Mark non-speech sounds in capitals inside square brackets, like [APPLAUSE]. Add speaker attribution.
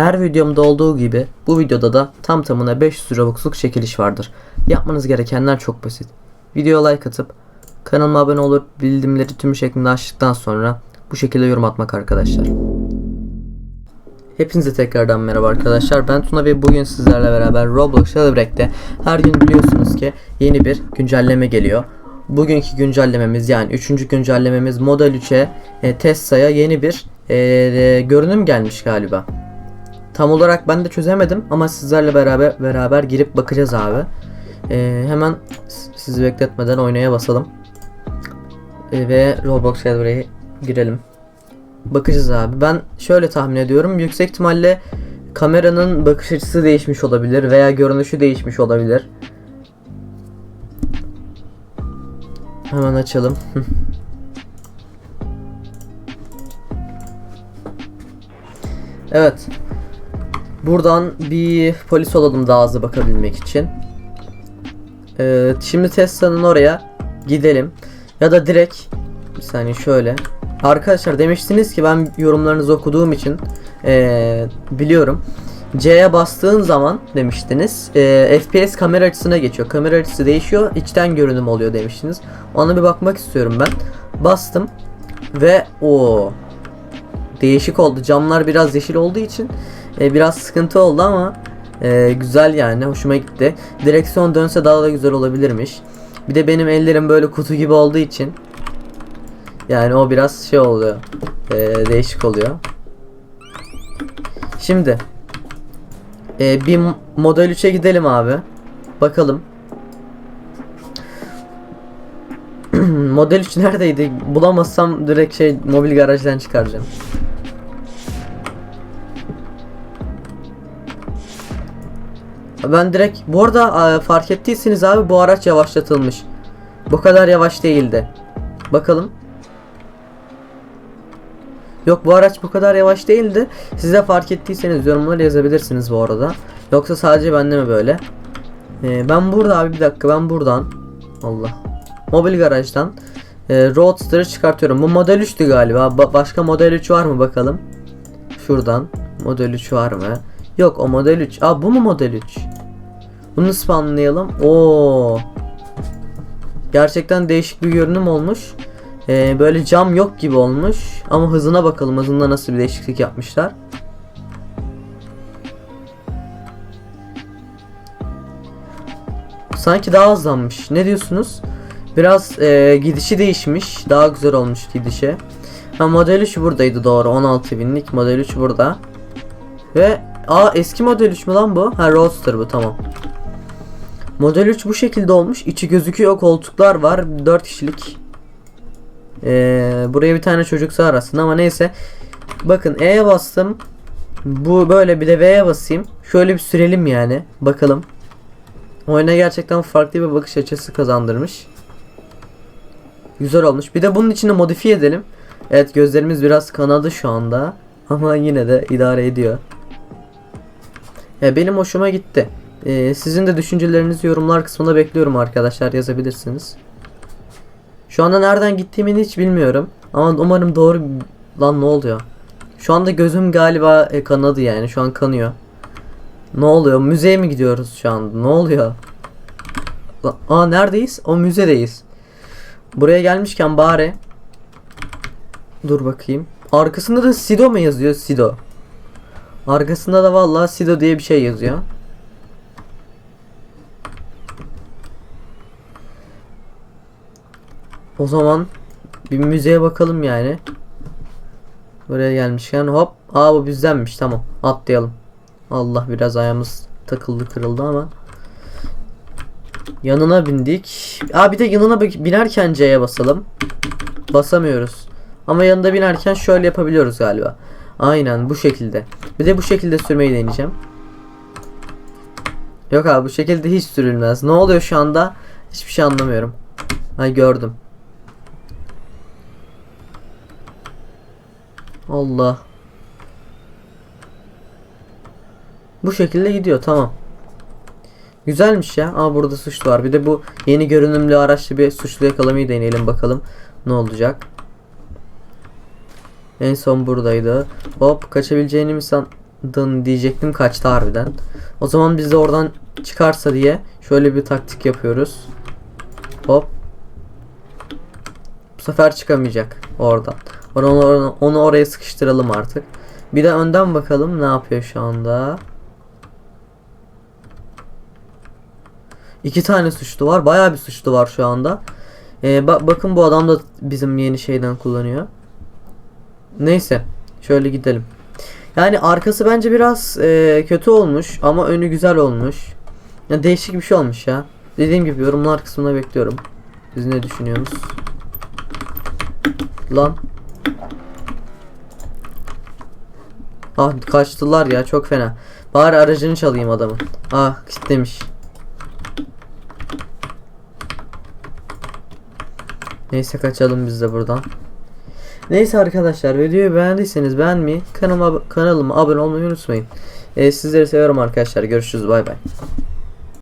Speaker 1: Her videomda olduğu gibi bu videoda da tam tamına 500 Robux'luk çekiliş vardır. Yapmanız gerekenler çok basit. Videoya like atıp kanalıma abone olup bildirimleri tüm şeklinde açtıktan sonra bu şekilde yorum atmak arkadaşlar. Hepinize tekrardan merhaba arkadaşlar. Ben Tuna ve bugün sizlerle beraber Roblox Jailbreak'te her gün biliyorsunuz ki yeni bir güncelleme geliyor. Bugünkü güncellememiz yani 3. güncellememiz Model 3'e e, Tesla'ya yeni bir e, e, görünüm gelmiş galiba. Tam olarak ben de çözemedim ama sizlerle beraber beraber girip bakacağız abi. E, hemen sizi bekletmeden oynaya basalım. E, ve Roblox Jailbreak'e girelim. Bakacağız abi. Ben şöyle tahmin ediyorum. Yüksek ihtimalle kameranın bakış açısı değişmiş olabilir veya görünüşü değişmiş olabilir. Hemen açalım. [LAUGHS] evet. Buradan bir polis olalım daha hızlı bakabilmek için. Evet, şimdi Tesla'nın oraya gidelim. Ya da direkt bir saniye şöyle. Arkadaşlar demiştiniz ki ben yorumlarınızı okuduğum için eee, biliyorum. C'ye bastığın zaman demiştiniz eee, FPS kamera açısına geçiyor. Kamera açısı değişiyor. içten görünüm oluyor demiştiniz. Ona bir bakmak istiyorum ben. Bastım ve o değişik oldu. Camlar biraz yeşil olduğu için e, biraz sıkıntı oldu ama e, güzel yani hoşuma gitti. Direksiyon dönse daha da güzel olabilirmiş. Bir de benim ellerim böyle kutu gibi olduğu için yani o biraz şey oluyor. e, değişik oluyor. Şimdi e, bir Model 3'e gidelim abi. Bakalım. [CLEARS THROAT] Model 3 neredeydi? Bulamazsam direkt şey mobil garajdan çıkaracağım. Ben direkt bu arada e, fark ettiyseniz abi bu araç yavaşlatılmış. Bu kadar yavaş değildi. Bakalım. Yok bu araç bu kadar yavaş değildi. Siz de fark ettiyseniz yorumlara yazabilirsiniz bu arada. Yoksa sadece bende mi böyle? Ee, ben burada abi bir dakika ben buradan Allah. Mobil garajdan e, Roadster'ı çıkartıyorum. Bu model 3'tü galiba. Ba- başka model 3 var mı bakalım. Şuradan model 3 var mı? Yok o model 3. Aa bu mu model 3? Bunu spamlayalım. Oo. Gerçekten değişik bir görünüm olmuş. Ee, böyle cam yok gibi olmuş. Ama hızına bakalım. Hızında nasıl bir değişiklik yapmışlar. Sanki daha hızlanmış. Ne diyorsunuz? Biraz e, gidişi değişmiş. Daha güzel olmuş gidişi. Ha model 3 buradaydı doğru. 16 binlik model 3 burada. Ve aa eski model 3 mü lan bu? Ha Roadster bu tamam. Model 3 bu şekilde olmuş. İçi gözüküyor. Koltuklar var. 4 kişilik. Ee, buraya bir tane çocuk sığar ama neyse. Bakın E'ye bastım. Bu böyle bir de V'ye basayım. Şöyle bir sürelim yani. Bakalım. Oyuna gerçekten farklı bir bakış açısı kazandırmış. Güzel olmuş. Bir de bunun içine modifiye edelim. Evet gözlerimiz biraz kanadı şu anda. Ama yine de idare ediyor. Ya benim hoşuma gitti. Ee, sizin de düşüncelerinizi yorumlar kısmında bekliyorum arkadaşlar yazabilirsiniz. Şu anda nereden gittiğimi hiç bilmiyorum. Ama umarım doğru lan ne oluyor? Şu anda gözüm galiba e, kanadı yani şu an kanıyor. Ne oluyor? Müzeye mi gidiyoruz şu anda? Ne oluyor? Lan- Aa neredeyiz? O müzedeyiz. Buraya gelmişken bari Dur bakayım. Arkasında da Sido mu yazıyor? Sido. Arkasında da vallahi Sido diye bir şey yazıyor. O zaman bir müzeye bakalım yani. Buraya gelmişken hop. Aa bu bizdenmiş tamam. Atlayalım. Allah biraz ayağımız takıldı kırıldı ama. Yanına bindik. Aa bir de yanına binerken C'ye basalım. Basamıyoruz. Ama yanında binerken şöyle yapabiliyoruz galiba. Aynen bu şekilde. Bir de bu şekilde sürmeyi deneyeceğim. Yok abi bu şekilde hiç sürülmez. Ne oluyor şu anda? Hiçbir şey anlamıyorum. Ay gördüm. Allah. Bu şekilde gidiyor tamam. Güzelmiş ya. Aa burada suçlu var. Bir de bu yeni görünümlü araçla bir suçlu yakalamayı deneyelim bakalım ne olacak. En son buradaydı. Hop kaçabileceğini mi san... dın diyecektim kaçtı harbiden. O zaman biz de oradan çıkarsa diye şöyle bir taktik yapıyoruz. Hop. Bu sefer çıkamayacak oradan. Onu, onu, onu oraya sıkıştıralım artık. Bir de önden bakalım ne yapıyor şu anda. İki tane suçlu var. Bayağı bir suçlu var şu anda. Ee, ba- bakın bu adam da bizim yeni şeyden kullanıyor. Neyse. Şöyle gidelim. Yani arkası bence biraz e, kötü olmuş ama önü güzel olmuş. Ya değişik bir şey olmuş ya. Dediğim gibi yorumlar kısmına bekliyorum. Siz ne düşünüyorsunuz? Lan. Ah kaçtılar ya çok fena. Bari aracını çalayım adamın. Ah kilitlemiş. Neyse kaçalım biz de buradan. Neyse arkadaşlar videoyu beğendiyseniz beğenmeyi kanalıma, kanalıma abone olmayı unutmayın. Ee, sizleri seviyorum arkadaşlar. Görüşürüz bay bay.